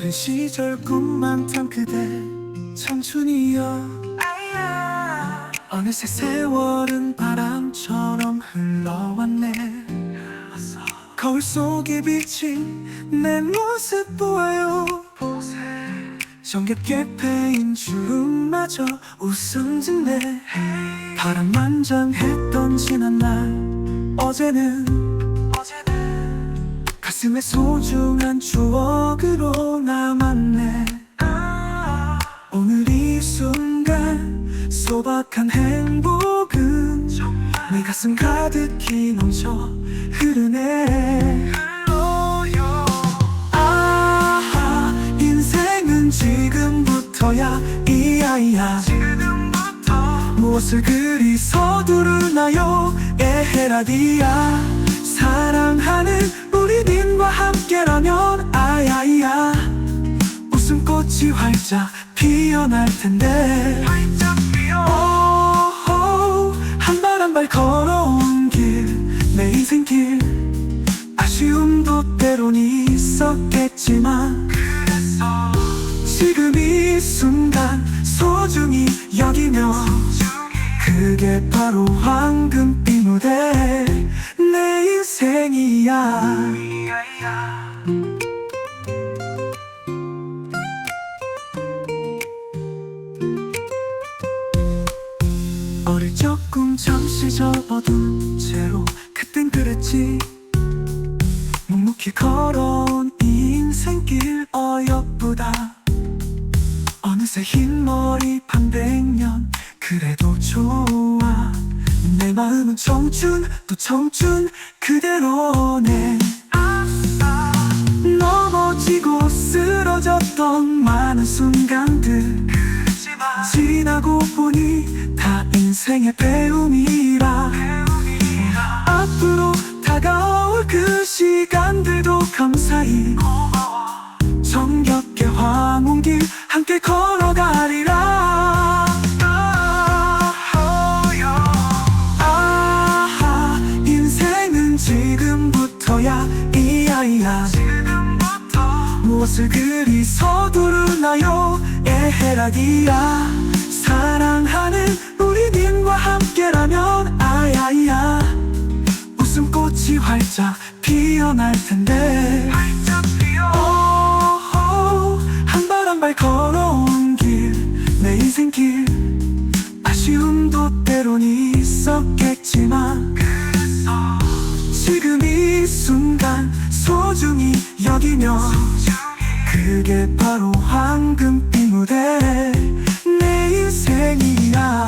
어린 시절 꿈 많던 그대 청춘이여. 어느새 세월은 바람처럼 흘러왔네. 거울 속에 비친 내 모습 보아요. 정겹게 패인 주름마저 웃음 짓네. 바람만장했던 지난 날 어제는 가슴에 소중한 추억으로 남았네. 오늘 이 순간 소박한 행복은 내 가슴 가득히 넘쳐 흐르네. 아하 인생은 지금부터야. 이야야. 무엇을 그리 서두르나요? 에헤라디야 사랑하는 우리 님 꽃이 활짝 피어날 텐데. 오호 한발 한 발 걸어온 길 내 인생길. 아쉬움도 때론 있었겠지만 지금 이 순간 소중히 여기며 그게 바로 황금빛 무대 내 인생이야 잠시 접어둔 채로 그땐 그랬지. 묵묵히 걸어온 이 인생길 어여쁘다. 어느새 흰머리 반백년 그래도 좋아. 내 마음은 청춘 또 청춘 그대로네. 넘어지고 쓰러졌던 많은 순간들. 지나고 보니 다 인생의 배움이라. 앞으로 다가올 그 시간들도 감사히 정겹게 황혼길 함께 걸어가리라. 아하 인생은 지금부터야 이야이야. 무엇을 그리 서두르나요? 에헤라디야. 사랑하는 함께라면 아야이야 웃음꽃이 활짝 피어날 텐데. 오호 한발 한발 걸어온 길 내 인생길. 아쉬움도 때론 있었겠지만 지금 이 순간 소중히 여기며 그게 바로 황금빛 무대 내 인생이야